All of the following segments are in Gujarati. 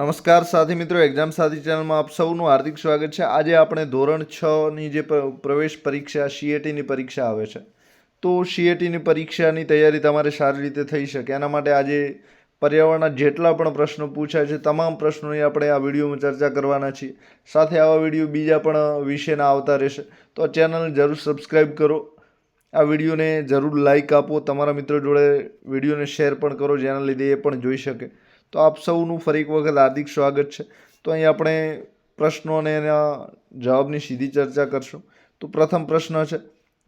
નમસ્કાર સાથી મિત્રો એક્ઝામ સાથી ચેનલમાં આપ સૌનું હાર્દિક સ્વાગત છે. આજે આપણે ધોરણ છની જે પ્રવેશ પરીક્ષા સીએટીની પરીક્ષા આવે છે. તો સીએટીની પરીક્ષાની તૈયારી તમારે સારી રીતે થઈ શકે. એના માટે આજે પર્યાવરણના જેટલા પણ પ્રશ્નો પૂછાય છે, તમામ પ્રશ્નોની આપણે આ વિડીયોમાં ચર્ચા કરવાના છીએ. સાથે આવા વીડિયો બીજા પણ વિષયના આવતા રહેશે. તો આ ચેનલને જરૂર સબસ્ક્રાઈબ કરો. આ વિડીયોને જરૂર લાઇક આપો. તમારા મિત્રો જોડે વિડીયોને શેર પણ કરો, જેના લીધે એ પણ જોઈ શકે. તો આપ સૌનું ફરી એક વખત હાર્દિક સ્વાગત છે. તો અહીં આપણે પ્રશ્નો અને એના જવાબની સીધી ચર્ચા કરશું. તો પ્રથમ પ્રશ્ન છે,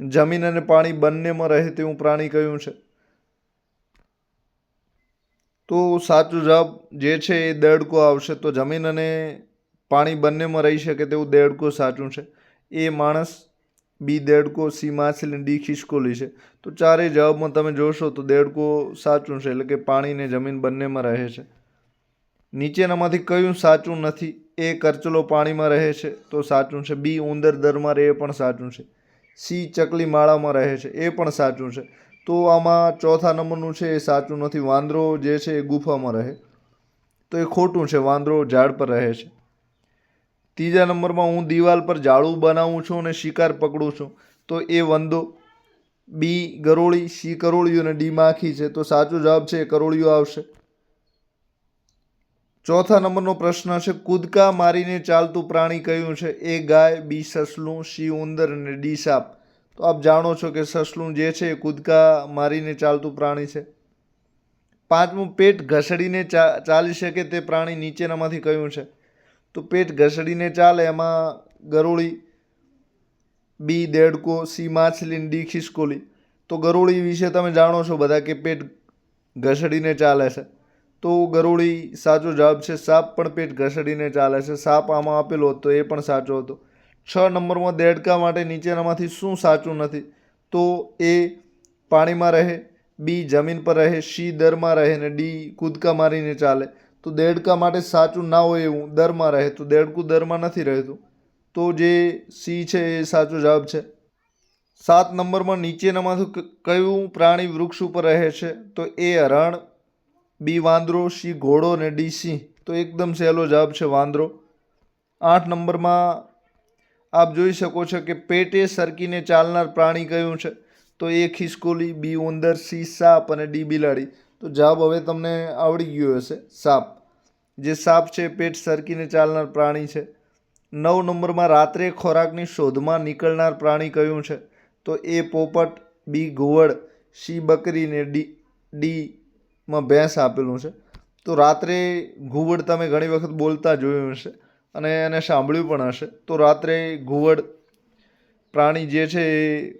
જમીન અને પાણી બંનેમાં રહે તેવું પ્રાણી કયું છે? તો સાચો જવાબ જે છે એ દેડકો આવશે. તો જમીન અને પાણી બંનેમાં રહી શકે તેવું દેડકો સાચું છે. એ માણસ બી દેડકો, સી માછલી ડી ખિસકોલી છે. તો ચારેય જવાબમાં તમે જોશો તો દેડકો સાચું છે, એટલે કે પાણી ને જમીન બંનેમાં રહે છે. નીચેનામાંથી કયું સાચું નથી? એ કરચલો પાણીમાં રહે છે તો સાચું છે. બી ઉંદર દરમાં રહે એ પણ સાચું છે. સી ચકલી માળામાં રહે છે એ પણ સાચું છે. તો આમાં ચોથા નંબરનું છે એ સાચું નથી. વાંદરો જે છે એ ગુફામાં રહે. તો એ ખોટું છે. વાંદરો ઝાડ પર રહે છે. ત્રીજા નંબરમાં હું દિવાલ પર જાળું બનાવું છું અને શિકાર પકડું છું. તો એ વંદો. બી, ગરોળી, સી, કરોળિયું અને ડી માખી છે. તો સાચો જવાબ છે કરોળિયું આવશે. ચોથા નંબરનો પ્રશ્ન છે, કૂદકા મારીને ચાલતું પ્રાણી કયું છે? એ ગાય, બી, સસલું, સી, ઉંદર અને ડી, સાપ. તો આપ જાણો છો કે સસલું જે છે એ કૂદકા મારીને ચાલતું પ્રાણી છે. પાંચમું, પેટ ઘસડીને ચાલી શકે તે પ્રાણી નીચેનામાંથી કયું છે? તો પેટ ઘસડીને ચાલે, એમાં ગરોળી, બી દેડકો, સી માછલી ડી ખિસકોલી. તો ગરોળી વિશે તમે જાણો છો બધા કે પેટ ઘસડીને ચાલે છે. તો ગરોળી સાચો જવાબ છે, સાપ પણ પેટ ઘસડીને ચાલે છે. સાપ આમાં આપેલો હતો, એ પણ સાચો હતો. છ નંબરમાં દેડકા માટે નીચેનામાંથી શું સાચું નથી? તો એ પાણીમાં રહે, બી જમીન પર રહે, સી દરમાં રહે ને ડી કૂદકા મારીને ચાલે. તો દેડકા માટે સાચું ના હોય એવું દરમાં રહે તો દેડકું દરમાં નથી રહેતું. તો જે સી છે એ સાચો જવાબ છે. સાત નંબરમાં નીચેનામાંથી કયું પ્રાણી વૃક્ષ ઉપર રહે છે? તો એ હરણ બી વાંદરો, સી ઘોડો ને ડી સિંહ. તો એકદમ સહેલો જવાબ છે વાંદરો. આઠ નંબરમાં આપ જોઈ શકો છો કે પેટે સરકીને ચાલનાર પ્રાણી કયું છે? તો એ ખિસકોલી, બી ઉંદર, સી સાપ અને ડી બિલાડી. તો જવાબ હવે તમને આવડી ગયો હશે. સાપ. જે સાપ છે, પેટ સરકીને ચાલનાર પ્રાણી છે. નવ નંબરમાં રાત્રે ખોરાકની શોધમાં નીકળનાર પ્રાણી કયું છે? તો એ પોપટ, બી ઘુવડ, સી બકરીને ડી ડીમાં ભેંસ આપેલું છે. તો રાત્રે ઘુવડ તમે ઘણી વખત બોલતા જોયું હશે અને એને સાંભળ્યું પણ હશે. તો રાત્રે ઘુવડ પ્રાણી જે છે, એ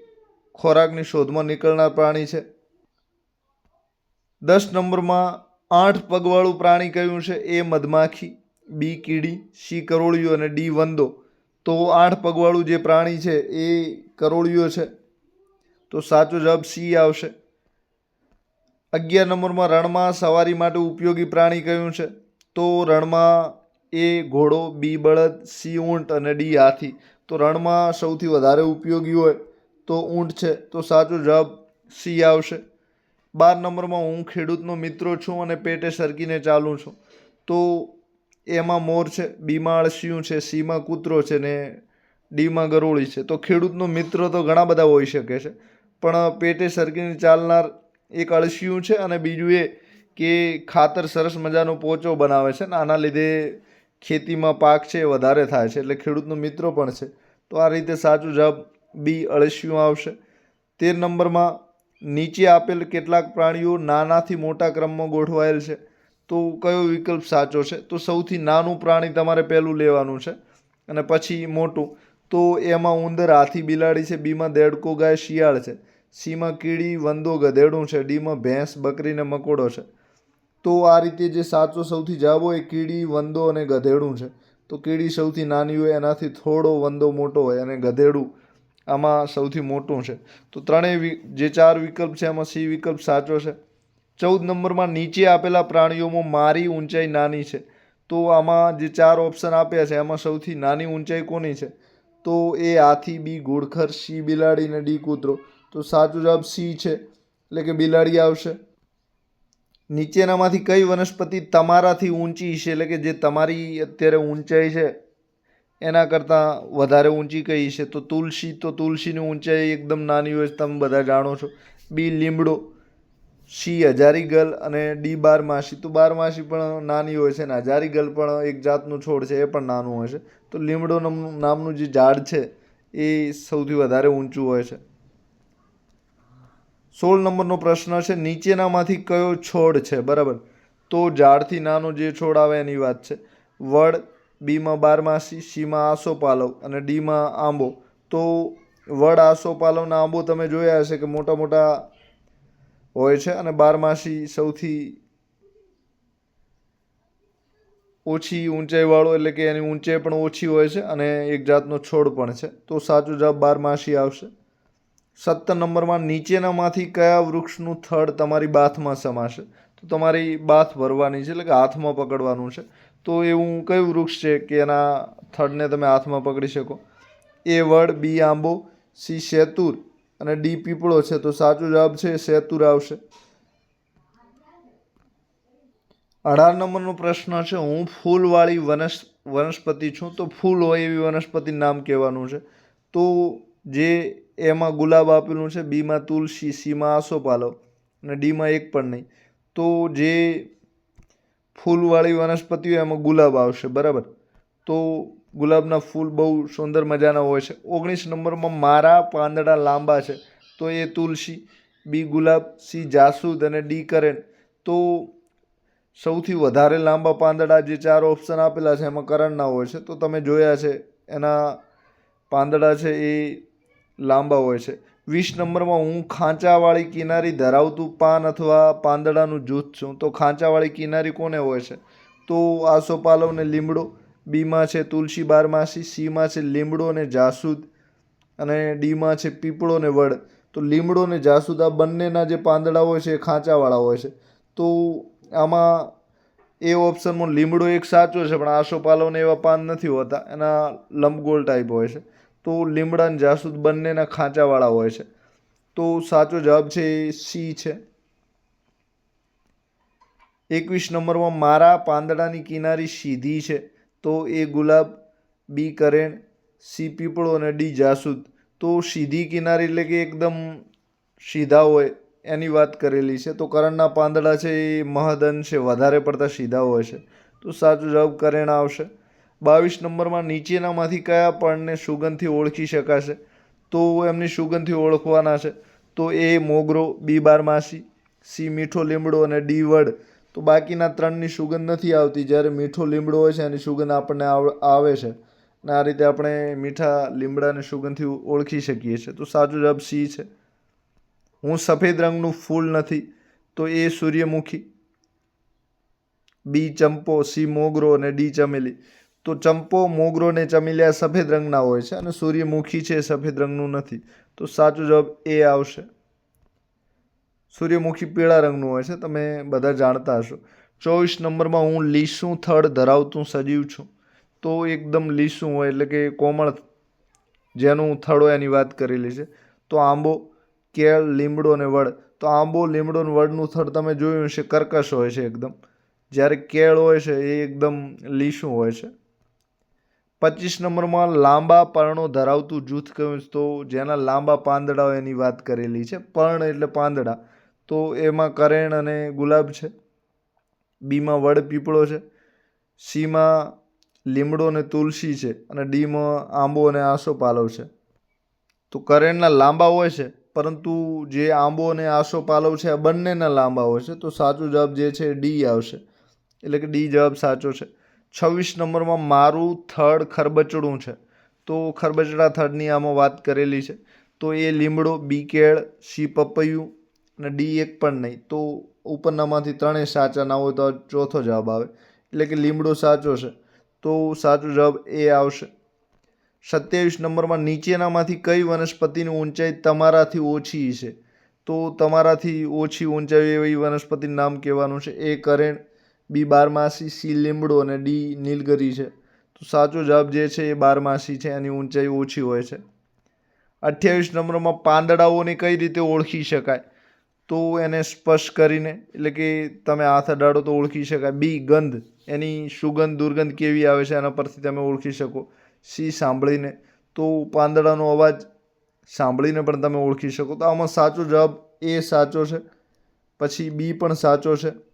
ખોરાકની શોધમાં નીકળનાર પ્રાણી છે. દસ નંબરમાં આઠ પગવાળું પ્રાણી કયું છે? એ મધમાખી, બી કીડી, સી કરોળિયો અને ડી વંદો. તો આઠ પગવાળું જે પ્રાણી છે, એ કરોળિયો છે. તો સાચો જવાબ સી આવશે. અગિયાર નંબરમાં રણમાં સવારી માટે ઉપયોગી પ્રાણી કયું છે? તો રણમાં એ ઘોડો, બી બળદ, સી ઊંટ અને ડી હાથી. તો રણમાં સૌથી વધારે ઉપયોગી હોય તો ઊંટ છે. તો સાચો જવાબ સી આવશે. બાર નંબરમાં હું ખેડૂતનો મિત્રો છું અને પેટે સરકીને ચાલું છું. તો એમાં મોર છે, બીમાં અળસિયું છે, સીમાં કૂતરો છે ને ડીમાં ગરોળી છે. તો ખેડૂતનો મિત્ર તો ઘણા બધા હોઈ શકે છે, પણ પેટે સરકીને ચાલનાર એક અળસિયું છે અને બીજું એ કે ખાતર સરસ મજાનો પોચો બનાવે છે ને આના લીધે ખેતીમાં પાક છે એ વધારે થાય છે, એટલે ખેડૂતનો મિત્ર પણ છે. તો આ રીતે સાચું જવાબ બી અળસિયું આવશે. તેર નંબરમાં નીચે આપેલ કેટલાક પ્રાણીઓ નાનાથી મોટા ક્રમમાં ગોઠવાયેલ છે. તો કયો વિકલ્પ સાચો છે? તો સૌથી નાનું પ્રાણી તમારે પહેલું લેવાનું છે અને પછી મોટું. તો એમાં ઉંદર, હાથી, બિલાડી છે, બીમાં દેડકો, ગાય, શિયાળ છે. સીમાં કીડી, વંદો, ગધેડું છે. ડીમાં ભેંસ બકરીને મકોડો છે. તો આ રીતે જે સાચો સૌથી જવાબ હોય કીડી, વંદો અને ગધેડું છે. તો કીડી સૌથી નાની હોય, એનાથી થોડો વંદો મોટો હોય અને ગધેડું આમાં સૌથી મોટું છે. તો ત્રણેય જે ચાર વિકલ્પ છે એમાં સી વિકલ્પ સાચો છે. ચૌદ નંબરમાં નીચે આપેલા પ્રાણીઓમાં મારી ઊંચાઈ નાની છે. તો આમાં જે ચાર ઓપ્શન આપ્યા છે, એમાં સૌથી નાની ઊંચાઈ કોની છે? તો એ હાથી, બી ઘોડખર, સી બિલાડી ને ડી કૂતરો. તો સાચો જવાબ સી છે, એટલે કે બિલાડી આવશે. નીચેનામાંથી કઈ વનસ્પતિ તમારાથી ઊંચી છે, એટલે કે જે તમારી અત્યારે ઊંચાઈ છે એના કરતાં વધારે ઊંચી કઈ છે? તો તુલસી, તો તુલસીની ઊંચાઈ એકદમ નાની હોય છે, તમે બધા જાણો છો. બી લીમડો, સી હજારીગલ અને ડી બારમાસી તો બારમાસી પણ નાની હોય છે અને હજારીગલ પણ એક જાતનું છોડ છે, એ પણ નાનું હોય છે. તો લીમડો નામનું જે ઝાડ છે, એ સૌથી વધારે ઊંચું હોય છે. સોળ નંબરનો પ્રશ્ન છે, નીચેનામાંથી કયો છોડ છે? બરાબર. તો ઝાડથી નાનો જે છોડ આવે એની વાત છે. વડ બીમાં બારમાસી સીમાં આસોપાલવ અને ડીમાં આંબો. તો વડ આસોપાલવના આંબો તમે જોયા હશે કે મોટા મોટા હોય છે અને બારમાસી સૌથી ઓછી ઊંચાઈવાળો એટલે કે એની ઊંચાઈ પણ ઓછી હોય છે અને એક જાતનો છોડ પણ છે. તો સાચો જવાબ બારમાસી આવશે. સત્તર નંબરમાં નીચેનામાંથી કયા વૃક્ષનું થડ તમારી બાથમાં સમાશે? તો તમારી બાથ ભરવાની છે એટલે કે હાથમાં પકડવાનું છે. તો એવું કયું વૃક્ષ છે કે એના થડને તમે હાથમાં પકડી શકો? એ વડ, બી આંબો, સી શેતુર અને ડી પીપળો છે. તો સાચો જવાબ છે શેતુર આવશે. અઢાર નંબરનો પ્રશ્ન છે, હું ફૂલવાળી વનસ, વનસ્પતિ છું, તો ફૂલ હોય એવી વનસ્પતિ નામ કહેવાનું છે. તો જે એમાં ગુલાબ આપેલું છે, બીમાં તુલસી, સીમાં આસોપાલવ અને ડીમાં એક પણ નહીં. તો જે ફૂલવાળી વનસ્પતિઓ એમાં ગુલાબ આવશે, બરાબર? તો ગુલાબના ફૂલ બહુ સુંદર મજાના હોય છે. ઓગણીસ નંબરમાં મારા પાંદડા લાંબા છે, તો એ તુલસી, બી ગુલાબ, સી જાસૂદ અને ડી કરેણ તો સૌથી વધારે લાંબા પાંદડા જે ચાર ઓપ્શન આપેલા છે, એમાં કરણના હોય છે. તો તમે જોયા છે, એના પાંદડા છે એ લાંબા હોય છે. વીસ નંબરમાં હું ખાંચાવાળી કિનારી ધરાવતું પાન અથવા પાંદડાનું જૂથ છું. તો ખાંચાવાળી કિનારી કોને હોય છે? તો આસોપાલવ ને લીમડો, બીમાં છે તુલસી બારમાસી સીમાં છે લીમડો ને જાસૂદ અને ડીમાં છે પીપળો ને વડ. તો લીમડો ને જાસૂદ આ બંનેના જે પાંદડા હોય છે એ ખાંચાવાળા હોય છે. તો આમાં એ ઓપ્શનમાં લીમડો એક સાચો છે, પણ આસોપાલવને એવા પાન નથી હોતા. એના લંબગોળ ટાઈપ હોય છે. તો લીમડા અને જાસૂદ બંનેના ખાંચાવાળા હોય છે. તો સાચો જવાબ છે એ સી છે. એકવીસ નંબરમાં મારા પાંદડાની કિનારી સીધી છે. તો એ ગુલાબ, બી કરેણ, સી પીપળો અને ડી જાસૂદ. તો સીધી કિનારી એટલે કે એકદમ સીધા હોય એની વાત કરેલી છે. તો કરણના પાંદડા છે એ મહદઅંશે વધારે પડતા સીધા હોય છે. તો સાચો જવાબ કરેણ આવશે. બાવીસ નંબરમાં નીચેનામાંથી કયા પણને સુગંધથી ઓળખી શકાશે? તો એમની સુગંધથી ઓળખવાના છે. તો એ મોગરો, બી બારમાસી, સી મીઠો લીમડો અને ડી વડ. તો બાકીના ત્રણની સુગંધ નથી આવતી. જ્યારે મીઠો લીમડો હોય છે, એની સુગંધ આપણને આવ- છે. અને આ રીતે આપણે મીઠા લીમડાને સુગંધથી ઓળખી શકીએ છીએ. તો સાચો જવાબ સી છે. હું સફેદ રંગનું ફૂલ નથી. તો એ સૂર્યમુખી, બી ચંપો, સી મોગરો અને ડી ચમેલી. તો ચંપો મોગરો ને ચમેલિયા સફેદ રંગના હોય છે અને સૂર્યમુખી છે સફેદ રંગનું નથી. તો સાચો જવાબ એ આવશે. સૂર્યમુખી પીળા રંગનું હોય છે, તમે બધા જાણતા હશો. ચોવીસ નંબરમાં હું લીસું થડ ધરાવતું સજીવ છું. તો એકદમ લીસું હોય એટલે કે કોમળ જેનું થડ હોય એની વાત કરેલી છે. તો આંબો, કેળ, લીમડો અને વડ. તો આંબો, લીમડો અને વડનું થડ તમે જોયું હશે, કર્કશ હોય છે એકદમ. જ્યારે કેળ હોય છે એ એકદમ લીસું હોય છે. પચીસ નંબરમાં લાંબા પર્ણો ધરાવતું જૂથ કહ્યું તો જેના લાંબા પાંદડાઓ એની વાત કરેલી છે. પર્ણ એટલે પાંદડા. તો એમાં કરેણ અને ગુલાબ છે. બીમાં વડ પીપળો છે. સીમાં લીમડો અને તુલસી છે અને ડીમાં આંબો અને આસોપાલવ છે. તો કરેણના લાંબા હોય છે, પરંતુ જે આંબો અને આસોપાલવ છે, આ બંનેના લાંબા હોય છે. તો સાચો જવાબ જે છે, ડી આવશે. એટલે કે ડી જવાબ સાચો છે. છવ્વીસ નંબરમાં મારું થડ ખરબચડું છે. તો ખરબચડા થડની આમાં વાત કરેલી છે. તો એ લીમડો બી કેળ સી પપૈયું અને ડી એક પણ નહીં. તો ઉપરનામાંથી ત્રણેય સાચા ના હોય તો ચોથો જવાબ આવે. એટલે કે લીમડો સાચો છે. તો સાચો જવાબ એ આવશે. સત્યાવીસ નંબરમાં નીચેનામાંથી કઈ વનસ્પતિની ઊંચાઈ તમારાથી ઓછી છે? તો તમારાથી ઓછી ઊંચાઈ એવી વનસ્પતિનું નામ કહેવાનું છે. એ કરેણ બી બારમાસી, સી લીમડો અને ડી નીલગરી છે. તો સાચો જવાબ જે છે એ બારમાસી છે, એની ઊંચાઈ ઓછી હોય છે. અઠ્યાવીસ નંબરમાં પાંદડાઓને કઈ રીતે ઓળખી શકાય? તો એને સ્પર્શ કરીને, એટલે કે તમે હાથ અડાડો તો ઓળખી શકાય. બી, ગંધ. એની સુગંધ, દુર્ગંધ કેવી આવે છે, એના પરથી તમે ઓળખી શકો. સી, સાંભળીને. તો પાંદડાનો અવાજ સાંભળીને પણ તમે ઓળખી શકો. તો આમાં સાચો જવાબ એ સાચો છે. પછી બી પણ સાચો છે.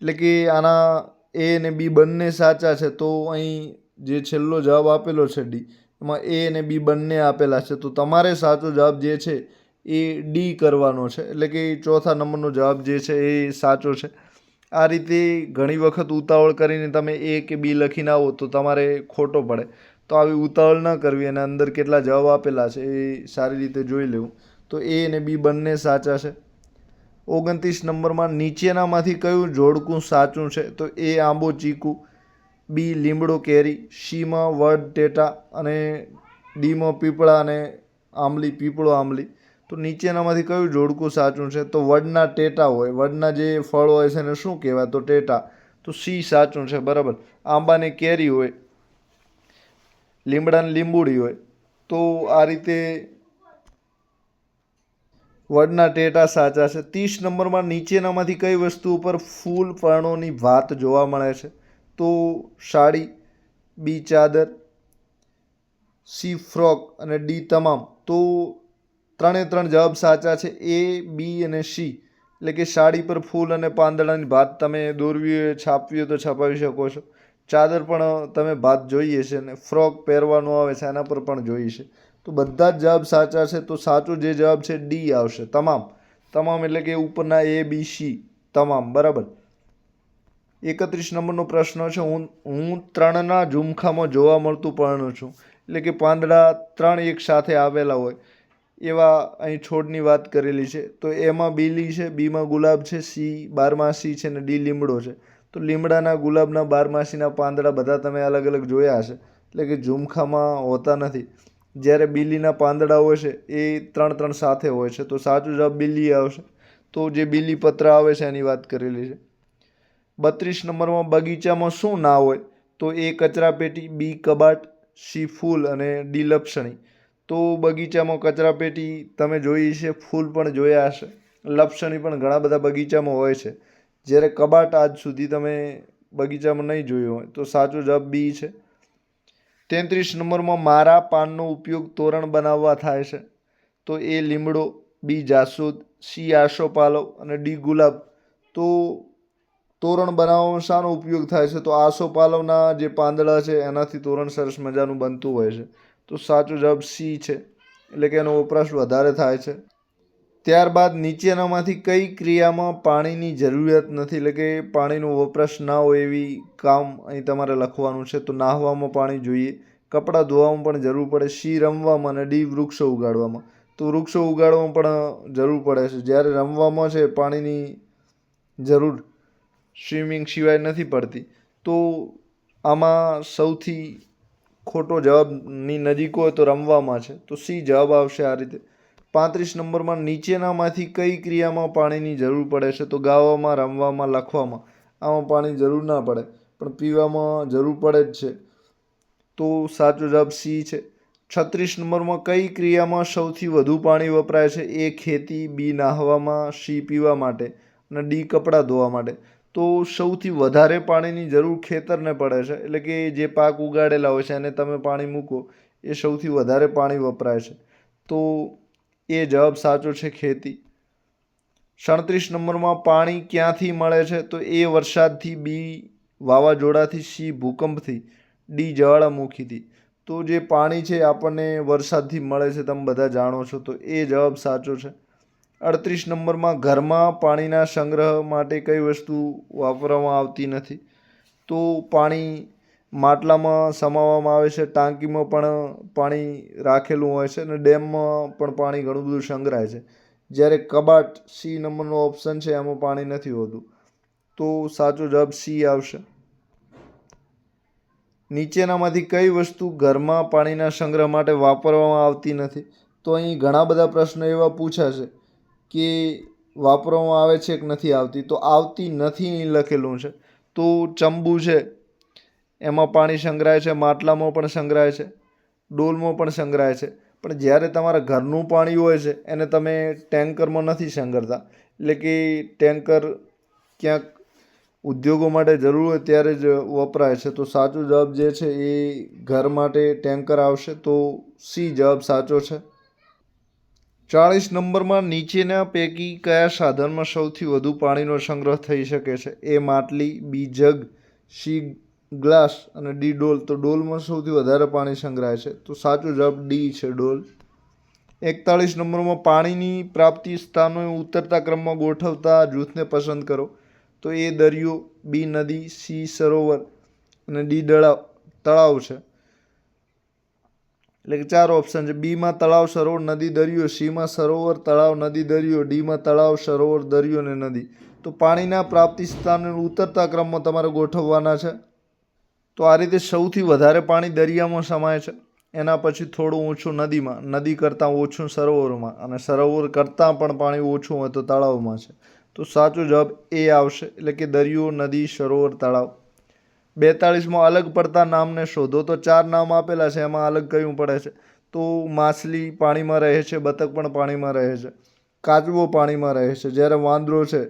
એટલે કે આના એ અને બી બંને સાચા છે, તો અહીં જે છેલ્લો જવાબ આપેલો છે ડી, એમાં એ અને બી બંને આપેલા છે, તો તમારે સાચો જવાબ જે છે એ ડી કરવાનો છે. એટલે કે ચોથા નંબરનો જવાબ જે છે એ સાચો છે. આ રીતે ઘણી વખત ઉતાવળ કરીને તમે એ કે બી લખીને આવો તો તમારે ખોટો પડે. તો આવી ઉતાવળ ન કરવી અને અંદર કેટલા જવાબ આપેલા છે એ સારી રીતે જોઈ લેવું. તો એ અને બી બંને સાચા છે. ઓગણત્રીસ નંબરમાં નીચેનામાંથી કયું જોડકું સાચું છે? તો એ આંબો, ચીકુ, બી, લીમડો, કેરી, સીમાં, વડ, ટેટા અને ડીમાં, પીપળા અને આંબલી, પીપળો, આંબલી. તો નીચેનામાંથી કયું જોડકું સાચું છે? તો વડના ટેટા હોય. વડના જે ફળ હોય છે એને શું કહેવાય? તો ટેટા. તો સી સાચું છે, બરાબર. આંબાને કેરી હોય, લીમડાને લીંબુડી હોય. તો આ રીતે વડના ટેટા સાચા છે. ત્રીસ નંબરમાં નીચેનામાંથી કઈ વસ્તુ ઉપર ફૂલ પર્ણોની વાત જોવા મળે છે? તો સાડી, બી ચાદર, સી ફ્રોક અને ડી તમામ. તો ત્રણે ત્રણ જવાબ સાચા છે. એ, બી અને સી. એટલે કે સાડી પર ફૂલ અને પાંદડાની ભાત તમે દોરવી હોય, છાપવી હોય તો છપાવી શકો છો. ચાદર પણ તમે ભાત જોઈએ છે અને ફ્રોક પહેરવાનું આવે છે એના પર પણ જોઈએ છે. તો બધા જ જવાબ સાચા છે, તો સાચો જે જવાબ છે ડી આવશે. તમામ. તમામ એટલે કે ઉપરના એ બી સી તમામ. બરાબર? એકત્રીસ નંબરનો પ્રશ્ન છે. હું હું ત્રણના ઝુમખામાં જોવા મળતું પર્ણ છું. એટલે કે પાંદડા ત્રણ એક સાથે આવેલા હોય. એવા અહીં છોડની વાત કરેલી છે. તો એમાં બીલી છે, બીમાં ગુલાબ છે, સી બારમાસી છે ને ડી લીમડો છે. તો લીમડાના, ગુલાબના, બારમાસીના પાંદડા બધા તમે અલગ અલગ જોયા હશે. એટલે કે ઝુમખામાં હોતા નથી. જ્યારે બીલીના પાંદડા હોય છે, એ ત્રણ ત્રણ સાથે હોય છે, તો સાચું જવાબ બીલી આવશે. તો જે બીલી પત્ર આવે છે, એની વાત કરેલી છે. બત્રીસ નંબરમાં બગીચામાં શું ના હોય, તો એ કચરાપેટી, બી કબાટ, સી ફૂલ અને ડી લપસણી. તો બગીચામાં કચરાપેટી તમે જોઈ છે ફૂલ પણ જોયા હશે. લપસણી પણ ઘણા બધા બગીચામાં હોય છે. જ્યારે કબાટ આજ સુધી તમે બગીચામાં નહીં જોયું હોય, તો સાચો જવાબ બી છે. તેત્રીસ નંબરમાં મારા પાનનો ઉપયોગ તોરણ બનાવવા થાય છે. તો એ લીમડો, બી જાસૂદ, સી આસોપાલવ અને ડી ગુલાબ. તો તોરણ બનાવવામાં શાનો ઉપયોગ થાય છે? તો આસોપાલવના જે પાંદડા છે, એનાથી તોરણ સરસ મજાનું બનતું હોય છે. તો સાચો જવાબ સી છે. એટલે કે એનો વપરાશ વધારે થાય છે. ત્યારબાદ નીચેનામાંથી કઈ ક્રિયામાં પાણીની જરૂરિયાત નથી? એટલે કે પાણીનો વપરાશ ના હોય એવી કામ અહીં તમારે લખવાનું છે. તો નાહવામાં પાણી જોઈએ, કપડાં ધોવામાં પણ જરૂર પડે સી રમવામાં અને ડી વૃક્ષો ઉગાડવામાં. તો વૃક્ષો ઉગાડવામાં પણ જરૂર પડે છે. જ્યારે રમવામાં છે પાણીની જરૂર, સ્વિમિંગ સિવાય નથી પડતી. તો આમાં સૌથી ખોટો જવાબની નજીક હોય તો રમવામાં છે. તો સી જવાબ આવશે આ રીતે? પાંત્રીસ નંબરમાં નીચેનામાંથી કઈ ક્રિયામાં પાણીની જરૂર પડે છે તો ગાવામાં, રમવામાં, લખવામાં આમાં પાણી જરૂર ના પડે, પણ પીવામાં જરૂર પડે જ છે. તો સાચો જવાબ સી છે. છત્રીસ નંબરમાં કઈ ક્રિયામાં સૌથી વધુ પાણી વપરાય છે? એ ખેતી, બી નાહવામાં, સી પીવા માટે અને ડી કપડાં ધોવા માટે. તો સૌથી વધારે પાણીની જરૂર ખેતરને પડે છે, એટલે કે જે પાક ઉગાડેલા હોય છે એને તમે પાણી મૂકો, એ સૌથી વધારે પાણી વપરાય છે. તો એ જવાબ સાચો છે ખેતી. સાડત્રીસ નંબરમાં પાણી ક્યાંથી મળે છે? તો એ વરસાદથી, બી વાવાઝોડાથી, સી ભૂકંપથી, ડી જ્વાળામુખીથી. તો જે પાણી છે આપણને વરસાદથી મળે છે, તમે બધા જાણો છો, તો એ જવાબ સાચો છે. અડત્રીસ નંબરમાં ઘરમાં પાણીના સંગ્રહ માટે કઈ વસ્તુ વાપરવામાં આવતી નથી? તો પાણી માટલામાં સમાવવામાં આવે છે, ટાંકીમાં પણ પાણી રાખેલું હોય છે અને ડેમમાં પણ પાણી ઘણું બધું સંગ્રહાય છે. જ્યારે કબાટ સી નંબરનો ઓપ્શન છે, એમાં પાણી નથી હોતું. તો સાચો જવાબ સી આવશે. નીચેનામાંથી કઈ વસ્તુ ઘરમાં પાણીના સંગ્રહ માટે વાપરવામાં આવતી નથી? તો અહીં ઘણા બધા પ્રશ્નો એવા પૂછાશે કે વાપરવામાં આવે છે કે નથી આવતી? તો આવતી નથી લખેલું છે. તો ચંબુ છે એમાં પાણી સંગ્રહાય છે, માટલામાં પણ સંગ્રહાય છે, ડોલમાં પણ સંગ્રહાય છે. પણ જ્યારે તમારા ઘરનું પાણી હોય છે, એને તમે ટેન્કરમાં નથી સંગ્રહતા એટલે કે ટેન્કર ક્યાંક ઉદ્યોગો માટે જરૂર હોય ત્યારે જ વપરાય છે. તો સાચો જવાબ જે છે, એ ઘર માટે ટેન્કર આવશે તો સી જવાબ સાચો છે. ચાળીસ નંબરમાં નીચેના પૈકી કયા સાધનમાં સૌથી વધુ પાણીનો સંગ્રહ થઈ શકે છે? એ માટલી બી જગ સી ગ્લાસ અને ડી ડોલ. તો ડોલમાં સૌથી વધારે પાણી સંગ્રહાય છે. તો સાચો જવાબ ડી છે ડોલ. એકતાળીસ નંબરમાં પાણીની પ્રાપ્તિ સ્થાનો ઉતરતા ક્રમમાં ગોઠવતા જૂથને પસંદ કરો. તો એ દરિયો, બી નદી, સી સરોવર અને ડી દળાવ, તળાવ છે. એટલે કે ચાર ઓપ્શન છે. બીમાં તળાવ, સરોવર, નદી, દરિયો, સીમાં સરોવર, તળાવ, નદી, દરિયો, ડીમાં તળાવ, સરોવર, દરિયો અને નદી. તો પાણીના પ્રાપ્તિ સ્થાનને ઉતરતા ક્રમમાં તમારે ગોઠવવાના છે. તો આ રીતે સૌથી વધારે પાણી દરિયામાં સમાય છે. એના પછી થોડું ઓછું નદીમાં, નદી કરતાં ઓછું સરોવરમાં અને સરોવર કરતાં પણ પાણી ઓછું હોય તો તળાવમાં છે. તો સાચો જવાબ એ આવશે, એટલે કે દરિયો, નદી, સરોવર, તળાવ. બેતાળીસમાં અલગ પડતા નામને શોધો. તો ચાર નામ આપેલા છે, એમાં અલગ કયું પડે છે? તો માછલી પાણીમાં રહે છે, બતક પણ પાણીમાં રહે છે. કાચબો પાણીમાં રહે છે. જ્યારે વાંદરો છે,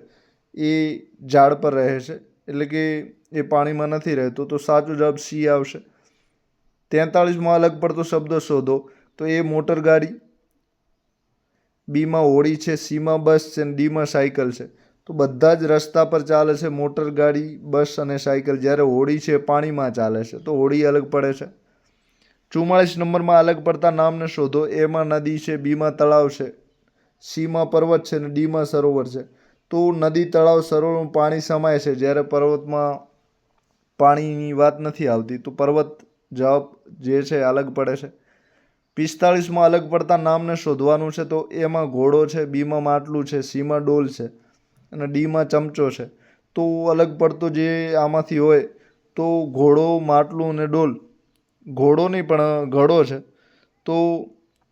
એ ઝાડ પર રહે છે. એટલે કે એ પાણીમાં નથી રહેતો, તો સાચો જવાબ સી આવશે. તેતાળીસમાં અલગ પડતો શબ્દ શોધો, તો એ મોટર ગાડી. બીમાં હોડી છે, સીમાં બસ છે અને ડીમાં સાયકલ છે. તો બધા જ રસ્તા પર ચાલે છે મોટર ગાડી, બસ અને સાયકલ. જ્યારે હોડી છે, પાણીમાં ચાલે છે. તો હોડી અલગ પડે છે. ચુમ્માળીસ નંબરમાં અલગ પડતા નામને શોધો. એમાં નદી છે, બીમાં તળાવ છે. સીમાં પર્વત છે અને ડીમાં સરોવર છે. તો નદી તળાવ સરોવરનું પાણી સમાય છે. જ્યારે પર્વતમાં પાણીની વાત નથી આવતી, તો પર્વત જવાબ જે છે અલગ પડે છે. પિસ્તાળીસમાં અલગ પડતા નામને શોધવાનું છે, તો એમાં ઘોડો છે, બીમાં માટલું છે, સીમાં ડોલ છે અને ડીમાં ચમચો છે. તો અલગ પડતો જે આમાંથી હોય, તો ઘોડો, માટલું અને ડોલ. ઘોડો નહીં, પણ ઘડો છે. તો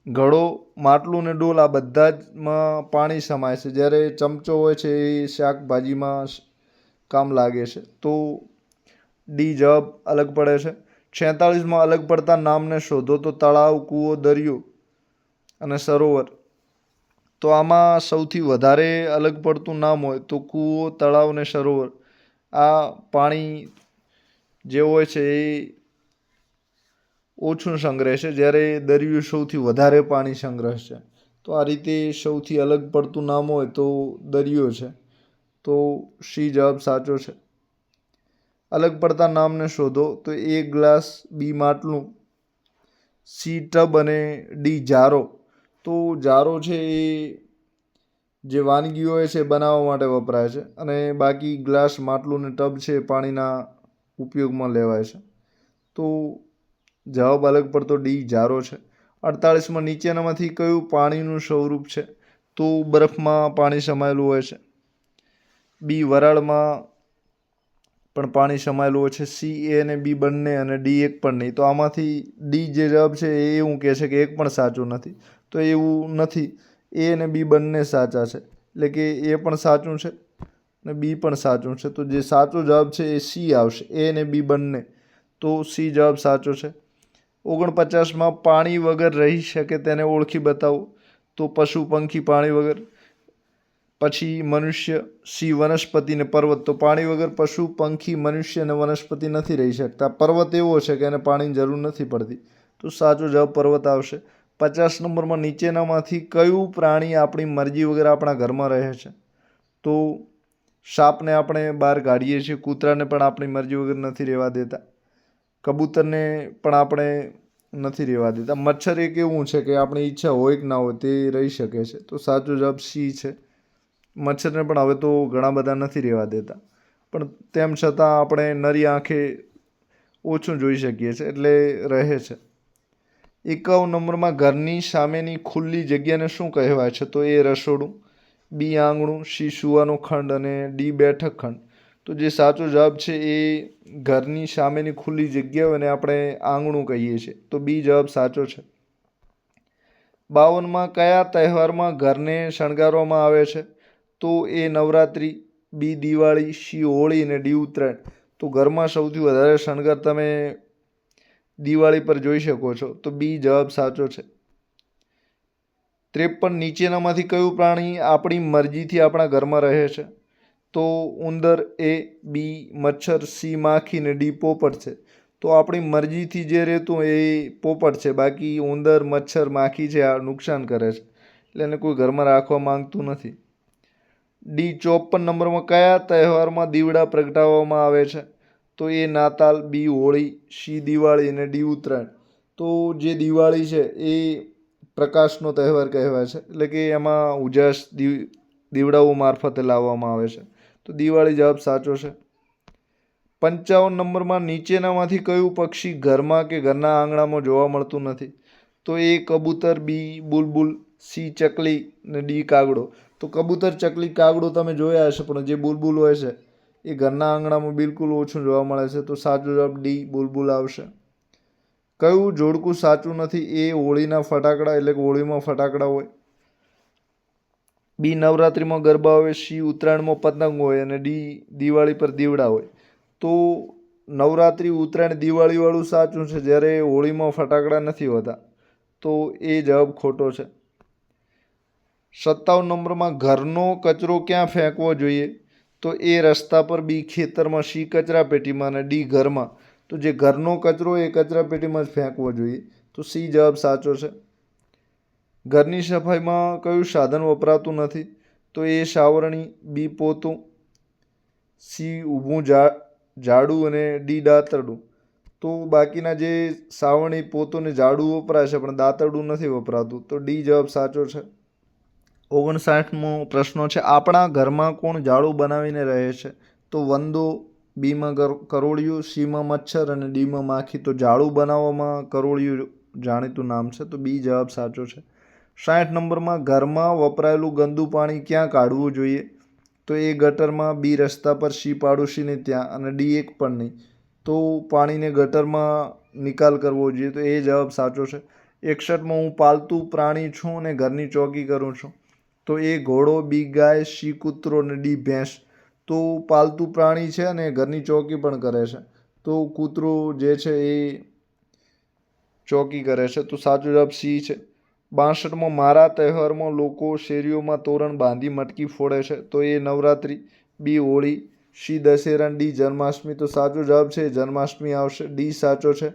ઘડો માટલું ને ડોલ આ બધા જમાં પાણી સમાય છે. જ્યારે ચમચો હોય છે એ શાકભાજીમાં કામ લાગે છે. તો ડી જવાબ અલગ પડે છે. છેતાળીસમાં અલગ પડતા નામને શોધો તો તળાવ, કૂવો, દરિયો અને સરોવર. તો આમાં સૌથી વધારે અલગ પડતું નામ હોય તો કૂવો, તળાવ ને સરોવર. આ પાણી જે હોય છે એ ઓછું સંગ્રહ છે. જ્યારે દરિયું સૌથી વધારે પાણી સંગ્રહ છે. તો આ રીતે સૌથી અલગ પડતું નામ હોય તો દરિયો છે. તો સી જવાબ સાચો છે. અલગ પડતા નામને શોધો તો એ ગ્લાસ બી માટલું, સી ટબ અને ડી જારો. તો જારો છે એ જે વાનગી હોય છે બનાવવા માટે વપરાય છે અને બાકી ગ્લાસ માટલું ને ટબ છે પાણીના ઉપયોગમાં લેવાય છે. તો જવાબ અલગ પડતો ડી જારો છે. અડતાળીસમાં નીચેનામાંથી કયું પાણીનું સ્વરૂપ છે? તો બરફમાં પાણી સમાયેલું હોય છે. બી વરાળમાં પણ પાણી સમાયેલું હોય છે. સી એ અને બી બંને અને ડી એક પણ નહીં. તો આમાંથી ડી જે જવાબ છે એ એવું કહે છે કે એક પણ સાચું નથી. તો એવું નથી. એ અને બી બંને સાચા છે. એટલે કે એ પણ સાચું છે અને બી પણ સાચું છે. તો જે સાચો જવાબ છે એ સી આવશે. એ અને બી બંને. તો સી જવાબ સાચો છે. ઓગણપચાસમાં પાણી વગર રહી શકે તેને ઓળખી બતાવો. તો પશુ, પંખી, પાણી વગર. પછી મનુષ્ય સી વનસ્પતિ ને પર્વત. તો પાણી વગર પશુ, પંખી, મનુષ્ય અને વનસ્પતિ નથી રહી શકતા. પર્વત એવો છે કે એને પાણીની જરૂર નથી પડતી. તો સાચો જવાબ પર્વત આવશે. પચાસ નંબરમાં નીચેનામાંથી કયું પ્રાણી આપણી મરજી વગર આપણા ઘરમાં રહે છે? તો સાપને આપણે બહાર કાઢીએ છીએ, કૂતરાને પણ આપણી મરજી વગર નથી રહેવા દેતા. કબૂતરને પણ આપણે નથી રહેવા દેતા. મચ્છર એક એવું છે કે આપણી ઈચ્છા હોય કે ના હોય તે રહી શકે છે. તો સાચો જવાબ સી છે. મચ્છરને પણ હવે તો ઘણા બધા નથી રહેવા દેતા. પણ તેમ છતાં આપણે નરી આંખે ઓછું જોઈ શકીએ છીએ એટલે રહે છે. એકાવ નંબરમાં ઘરની સામેની ખુલ્લી જગ્યાને શું કહેવાય છે? તો એ રસોડું, બી આંગણું સી સુવાનો ખંડ અને ડી બેઠક ખંડ. તો જે સાચો જવાબ છે એ ઘરની સામેની ખુલ્લી જગ્યા હોય એને આપણે આંગણું કહીએ છીએ. તો બી જવાબ સાચો છે. બાવનમાં કયા તહેવારમાં ઘરને શણગારવામાં આવે છે? તો A Navratri, B Diwali C Holi અને ડી ઉત્તરાયણ. તો ઘરમાં સૌથી વધારે શણગાર તમે દિવાળી પર જોઈ શકો છો. તો બી જવાબ સાચો છે. ત્રેપન નીચેનામાંથી કયું પ્રાણી આપણી મરજીથી આપણા ઘરમાં રહે છે? તો ઉંદર એ, બી, મચ્છર, સી માખી ને ડી પોપટ છે. તો આપણી મરજીથી જે રહેતું એ પોપટ છે. બાકી ઉંદર, મચ્છર, માખી છે, આ નુકસાન કરે છે. એટલે એને કોઈ ઘરમાં રાખવા માંગતું નથી. ડી ચોપન નંબરમાં કયા તહેવારમાં દીવડા પ્રગટાવવામાં આવે છે? તો એ નાતાલ, બી હોળી, સી દિવાળી અને ડી ઉત્તરાયણ. તો જે દિવાળી છે એ પ્રકાશનો તહેવાર કહેવાય છે. એટલે કે એમાં ઉજાસ દીવડાઓ મારફતે લાવવામાં આવે છે. તો દિવાળી જવાબ સાચો છે. પંચાવન નંબરમાં નીચેનામાંથી કયું પક્ષી ઘરમાં કે ઘરના આંગણામાં જોવા મળતું નથી? તો એ કબૂતર, બી બુલબુલ, સી ચકલી ને ડી કાગડો. તો કબૂતર, ચકલી, કાગડો તમે જોયા હશે, પણ જે બુલબુલ હોય છે, એ ઘરના આંગણામાં બિલકુલ ઓછું જોવા મળે છે. તો સાચો જવાબ ડી બુલબુલ આવશે. કયું જોડકું સાચું નથી? એ હોળીના ફટાકડા, એટલે કે હોળીમાં ફટાકડા હોય. બી નવરાત્રિમાં ગરબા હોય સી ઉત્તરાયણમાં પતંગ હોય અને ડી દિવાળી પર દીવડા હોય. તો નવરાત્રિ, ઉત્તરાયણ, દિવાળીવાળું સાચું છે, જ્યારે હોળીમાં ફટાકડા નથી હોતા. તો એ જવાબ ખોટો છે. સત્તાવન નંબરમાં ઘરનો કચરો ક્યાં ફેંકવો જોઈએ? તો એ રસ્તા પર બી ખેતરમાં સી કચરા પેટીમાં અને ડી ઘરમાં. તો જે ઘરનો કચરો એ કચરા પેટીમાં જ ફેંકવો જોઈએ. તો સી જવાબ સાચો છે. ઘરની સફાઈમાં કયું સાધન વપરાતું નથી, તો એ સાવરણી, બી પોતું, સી ઊભું ઝા ઝાડું અને ડી દાંતરડું. તો બાકીના જે સાવરણી, પોતું ને ઝાડું વપરાય છે, પણ દાંતરડું નથી વપરાતું, તો ડી જવાબ સાચો છે. ઓગણસાઠમો પ્રશ્નો છે, આપણા ઘરમાં કોણ ઝાડુ બનાવીને રહે છે? તો વંદો, બીમાં કરોળિયું, સીમાં મચ્છર અને ડીમાં માખી. તો ઝાડુ બનાવવામાં કરોળિયું જાણીતું નામ છે, તો બી જવાબ સાચો છે. સાઠ નંબરમાં ઘરમાં વપરાયેલું ગંદુ પાણી ક્યાં કાઢવું જોઈએ? તો એ ગટરમાં બી રસ્તા પર સી પાડોશીને ત્યાં અને ડી એક પણ નહીં. તો પાણીને ગટરમાં નિકાલ કરવો જોઈએ. તો એ જવાબ સાચો છે. એકસઠમાં, હું પાલતુ પ્રાણી છું અને ઘરની ચોકી કરું છું. તો એ ઘોડો, બી ગાય, સી કૂતરો અને ડી ભેંસ. તો પાલતુ પ્રાણી છે અને ઘરની ચોકી પણ કરે છે. તો કૂતરો જે છે એ ચોકી કરે છે. તો સાચો જવાબ સી છે. બાસઠમાં મારા તહેવારમાં લોકો શેરીઓમાં તોરણ બાંધી મટકી ફોડે છે. તો A Navratri, B Holi C Dussehra D Janmashtami. તો સાચો જવાબ છે, જન્માષ્ટમી આવશે. ડી સાચો છે.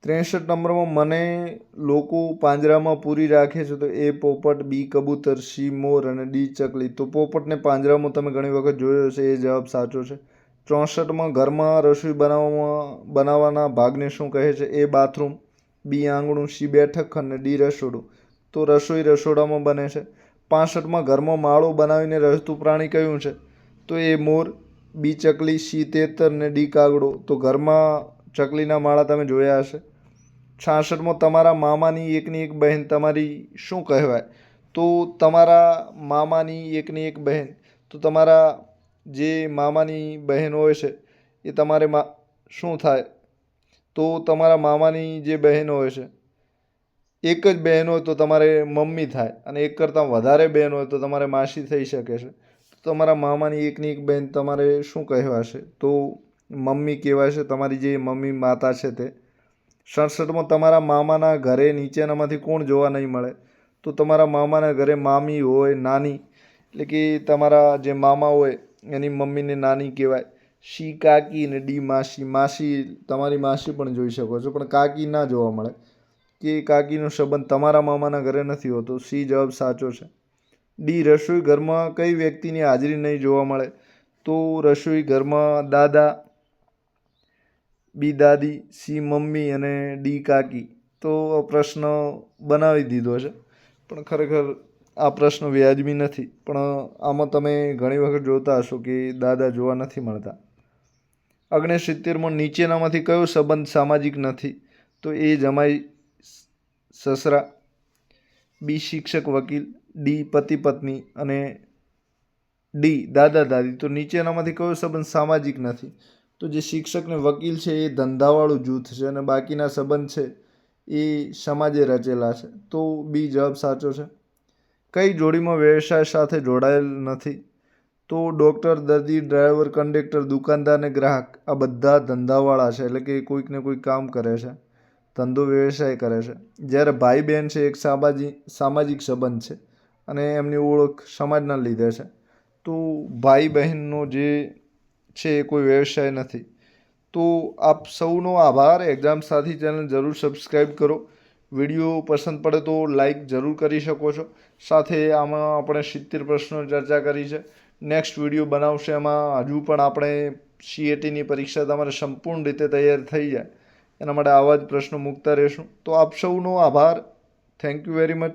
ત્રેસઠ નંબરમાં મને લોકો પાંજરામાં પૂરી રાખે છે. તો એ પોપટ, બી કબૂતર સી મોર અને ડી ચકલી. તો પોપટને પાંજરામાં તમે ઘણી વખત જોયો છે એ જવાબ સાચો છે. ચોસઠમાં ઘરમાં રસોઈ બનાવવામાં, બનાવવાના ભાગને શું કહે છે? એ બાથરૂમ. બી આંગણું સી બેઠક અને ડી રસોડું. તો રસોઈ રસોડામાં બને છે. પાસઠમાં ઘરમાં માળો બનાવીને રહેતું પ્રાણી કયું છે? તો એ મોર, બી ચકલી સી તેતર ને ડી કાગડો. તો ઘરમાં ચકલીના માળા તમે જોયા હશે. છાસઠમાં તમારા મામાની એકની એક બહેન. તમારી શું કહેવાય? તો તમારા મામાની એકની એક બહેન. તો તમારા જે મામાની બહેન હોય છે, એ તમારે મા શું થાય? તો તમારા મામાની જે બહેનો હોય છે, એક જ બહેન હોય તો તમારે મમ્મી થાય અને એક કરતાં વધારે બહેન હોય તો તમારે માસી થઈ શકે છે. તો તમારા મામાની એકની એક બહેન તમારે શું કહેવાશે તો મમ્મી કહેવાય છે, તમારી જે મમ્મી માતા છે તે. સડસઠમાં તમારા મામાના ઘરે નીચેનામાંથી કોણ જોવા નહીં મળે? તો તમારા મામાના ઘરે મામી હોય, નાની, એટલે કે તમારા જે મામા હોય એની મમ્મીને નાની કહેવાય. શી, કાકી ને ડી માસી. માસી, તમારી માસી પણ જોઈ શકો છો, પણ કાકી ના જોવા મળે. કે કાકીનો સંબંધ તમારા મામાના ઘરે નથી હોતો, સી જવાબ સાચો છે. ડી, રસોઈ ઘરમાં કઈ વ્યક્તિની હાજરી નહીં જોવા મળે? તો રસોઈ ઘરમાં દાદા, બી દાદી, સી મમ્મી અને ડી કાકી. તો પ્રશ્ન બનાવી દીધો છે. પણ ખરેખર આ પ્રશ્ન વ્યાજબી નથી. પણ આમાં તમે ઘણી વખત જોતા હશો કે દાદા જોવા નથી મળતા. ઓગણસિત્તેરમાં નીચેનામાંથી કયો સંબંધ સામાજિક નથી? તો એ જમાઈ સસરા, બી શિક્ષક વકીલ, ડી પતિ પત્ની અને ડી દાદા દાદી. તો નીચેનામાંથી કયો સંબંધ સામાજિક નથી? તો જે શિક્ષક ને વકીલ છે એ ધંધાવાળું જૂથ છે અને બાકીના સંબંધ છે એ સમાજે રચેલા છે. તો બી જવાબ સાચો છે. કઈ જોડીમાં વ્યવસાય સાથે જોડાયેલ નથી? તો ડૉક્ટર, દર્દી, ડ્રાઈવર, કંડક્ટર, દુકાનદાર ને ગ્રાહક આ બધા ધંધાવાળા છે. એટલે કે કોઈક ને કોઈક કામ કરે છે, ધંધો વ્યવસાય કરે છે. જ્યારે ભાઈ બહેન છે, એક સામાજિક સામાજિક સંબંધ છે અને એમની ઓળખ સમાજના લીધે છે. તો ભાઈ બહેનનો જે છે એ કોઈ વ્યવસાય નથી. તો આપ સૌનો આભાર. એક્ઝામ સાથી ચેનલ જરૂર સબસ્ક્રાઈબ કરો. વીડિયો પસંદ પડે તો લાઈક જરૂર કરી શકો છો. સાથે આમાં આપણે સિત્તેર પ્રશ્નો ચર્ચા કરી છે. નેક્સ્ટ વીડિયો બનાવશે એમાં હજુ પણ આપણે સીએટીની પરીક્ષા તમારે સંપૂર્ણ રીતે તૈયાર થઈ જાય. એના માટે આવા જ પ્રશ્નો મૂકતા રહેશું. તો આપ સૌનો આભાર. Thank you very much